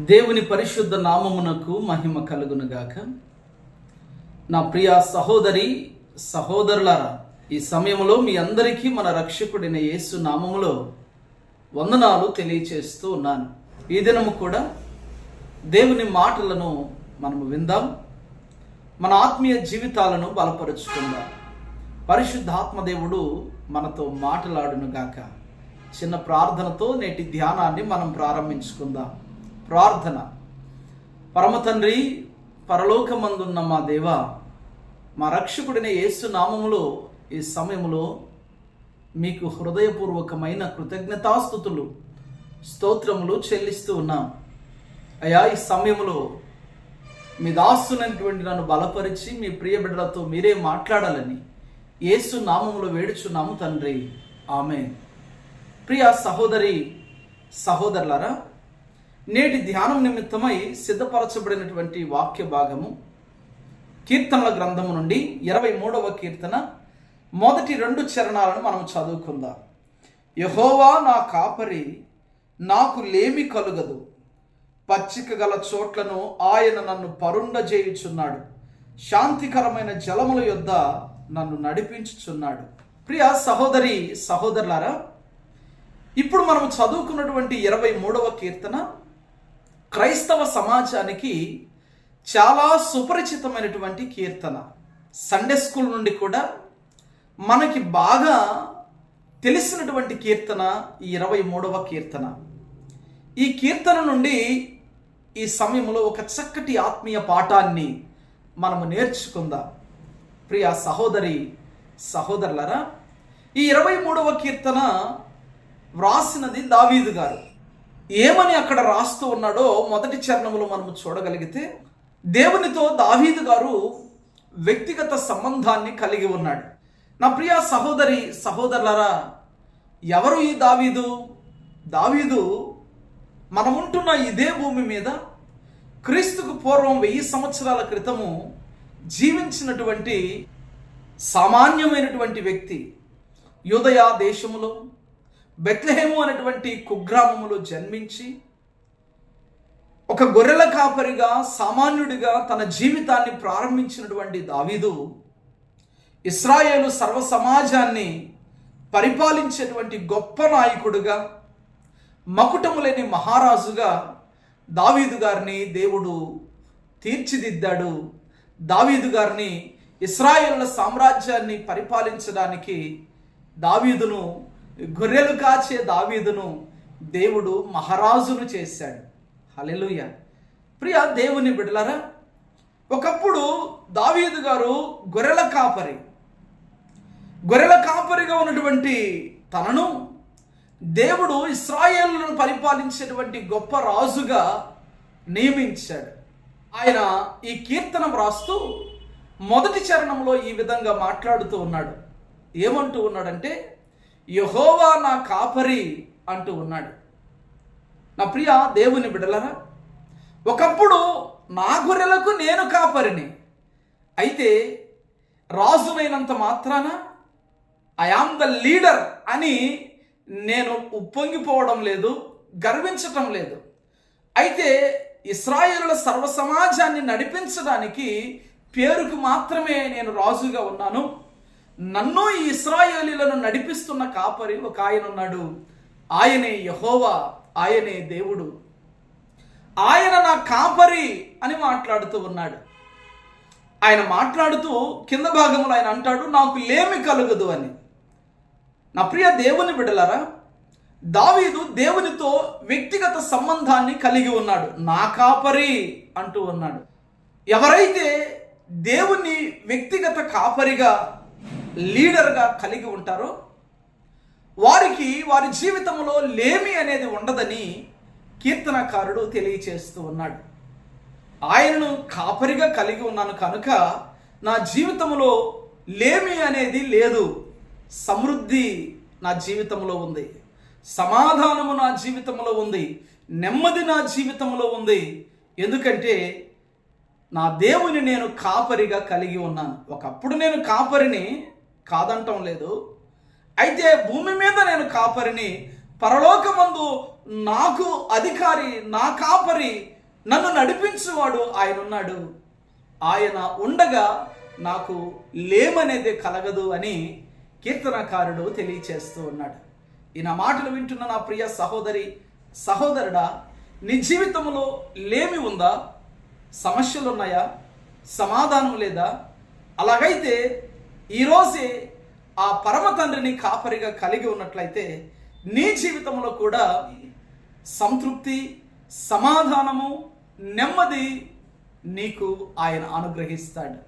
దేవుని పరిశుద్ధ నామమునకు మహిమ కలుగునుగాక. నా ప్రియ సహోదరి సహోదరులారా ఈ సమయంలో మీ అందరికీ మన రక్షకుడైన యేసు నామములో వందనాలు తెలియచేస్తూ ఉన్నాను. ఈ దినము కూడా దేవుని మాటలను మనము విందాం. మన ఆత్మీయ జీవితాలను బలపరుచుకుందాం. పరిశుద్ధాత్మదేవుడు మనతో మాట్లాడునుగాక. చిన్న ప్రార్థనతో నేటి ధ్యానాన్ని మనం ప్రారంభించుకుందాం. ప్రార్థన. పరమతండ్రి పరలోకమందున్న మా దేవ మా రక్షకుడిన యేసు నామములో ఈ సమయంలో మీకు హృదయపూర్వకమైన కృతజ్ఞతాస్థుతులు స్తోత్రములు చెల్లిస్తూ ఉన్నాం. అయా ఈ సమయంలో మీ దాస్తునటువంటి నన్ను బలపరిచి మీ ప్రియ బిడ్డలతో మీరే మాట్లాడాలని యేసు నామములో వేడుచున్నాము తండ్రి. ఆమె ప్రియ సహోదరి సహోదరులారా నేటి ధ్యానం నిమిత్తమై సిద్ధపరచబడినటువంటి వాక్య భాగము కీర్తనల గ్రంథము నుండి ఇరవై మూడవ కీర్తన మొదటి రెండు చరణాలను మనం చదువుకుందాం. యహోవా నా కాపరి నాకు లేమి కలుగదు. పచ్చిక గల చోట్లను ఆయన నన్ను పరుండజేయుచున్నాడు. శాంతికరమైన జలముల యొద్ద నన్ను నడిపించుచున్నాడు. ప్రియ సహోదరి సహోదరులారా ఇప్పుడు మనం చదువుకున్నటువంటి ఇరవై మూడవ కీర్తన క్రైస్తవ సమాజానికి చాలా సుపరిచితమైనటువంటి కీర్తన. సండే స్కూల్ నుండి కూడా మనకి బాగా తెలిసినటువంటి కీర్తన ఈ ఇరవై మూడవ కీర్తన. ఈ కీర్తన నుండి ఈ సమయంలో ఒక చక్కటి ఆత్మీయ పాఠాన్ని మనము నేర్చుకుందాం. ప్రియ సహోదరి సహోదరులరా ఈ ఇరవై మూడవ కీర్తన వ్రాసినది దావీదు గారు. ఏమని అక్కడ రాస్తూ ఉన్నాడో మొదటి చరణంలో మనము చూడగలిగితే దేవునితో దావీదు గారు వ్యక్తిగత సంబంధాన్ని కలిగి ఉన్నాడు. నా ప్రియ సహోదరి సహోదరులరా ఎవరు ఈ దావీదు? దావీదు మనముంటున్న ఇదే భూమి మీద క్రీస్తుకు పూర్వం వెయ్యి సంవత్సరాల క్రితము జీవించినటువంటి సామాన్యమైనటువంటి వ్యక్తి యుదయ దేశములో బెత్లహేము అనేటువంటి కుగ్రామములో జన్మించి ఒక గొర్రెల కాపరిగా సామాన్యుడిగా తన జీవితాన్ని ప్రారంభించినటువంటి దావీదు ఇస్రాయేలు సర్వ సమాజాన్ని పరిపాలించేటువంటి గొప్ప నాయకుడుగా మకుటము లేని మహారాజుగా దావీదు గారిని దేవుడు తీర్చిదిద్దాడు. దావీదు గారిని ఇస్రాయేళ్ళ సామ్రాజ్యాన్ని పరిపాలించడానికి దావీదును గొర్రెలు కాచే దావీదును దేవుడు మహారాజును చేశాడు. హలెలుయ ప్రియ దేవుని బిడలరా ఒకప్పుడు దావీదు గారు గొర్రెల కాపరి. గొర్రెల కాపరిగా ఉన్నటువంటి తనను దేవుడు ఇస్రాయేళ్ళను పరిపాలించేటువంటి గొప్ప రాజుగా నియమించాడు. ఆయన ఈ కీర్తనం రాస్తూ మొదటి చరణంలో ఈ విధంగా మాట్లాడుతూ ఉన్నాడు. ఏమంటూ ఉన్నాడంటే యహోవా నా కాపరి అంటూ ఉన్నాడు. నా ప్రియ దేవుని బిడలరా ఒకప్పుడు నా గొర్రెలకు నేను కాపరిని. అయితే రాజువైనంత మాత్రాన ఐ ఆమ్ ద లీడర్ అని నేను ఉప్పొంగిపోవడం లేదు గర్వించటం లేదు. అయితే ఇస్రాయేళ్ళ సర్వ సమాజాన్ని నడిపించడానికి పేరుకు మాత్రమే నేను రాజుగా ఉన్నాను. నన్ను ఈ ఇస్రాయేలీలను నడిపిస్తున్న కాపరి ఒక ఆయన ఉన్నాడు. ఆయనే యహోవా ఆయనే దేవుడు. ఆయన నా కాపరి అని మాట్లాడుతూ ఉన్నాడు. ఆయన మాట్లాడుతూ కింద భాగంలో ఆయన అంటాడు నాకు లేమి కలుగదు అని. నా ప్రియ దేవుని బిడలరా దావీదు దేవునితో వ్యక్తిగత సంబంధాన్ని కలిగి ఉన్నాడు. నా కాపరి అంటూ ఉన్నాడు. ఎవరైతే దేవుని వ్యక్తిగత కాపరిగా లీడర్గా కలిగి ఉంటారో. వారికి వారి జీవితంలో లేమి అనేది ఉండదని కీర్తనకారుడు తెలియచేస్తూ ఉన్నాడు. ఆయనను కాపరిగా కలిగి ఉన్నాను కనుక నా జీవితంలో లేమి అనేది లేదు. సమృద్ధి నా జీవితంలో ఉంది. సమాధానము నా జీవితంలో ఉంది. నెమ్మది నా జీవితంలో ఉంది. ఎందుకంటే నా దేవుని నేను కాపరిగా కలిగి ఉన్నాను. ఒకప్పుడు నేను కాపరిని కాదంటం లేదు. అయితే భూమి మీద నేను కాపరిని పరలోకమందు నాకు అధికారి నా కాపరి నన్ను నడిపించువాడు ఆయన ఉన్నాడు ఆయన ఉండగా నాకు లేమనేది కలగదు అని కీర్తనకారుడు తెలియచేస్తూ ఉన్నాడు. ఈయన మాటలు వింటున్న నా ప్రియ సహోదరి సహోదరుడా నీ జీవితంలో లేమి ఉందా? సమస్యలు ఉన్నాయా సమాధానం లేదా? అలాగైతే ఈరోజే ఆ పరమ తండ్రిని కాపరిగా కలిగి ఉన్నట్లయితే నీ జీవితంలో కూడా సంతృప్తి సమాధానము నెమ్మది నీకు ఆయన అనుగ్రహిస్తాడు.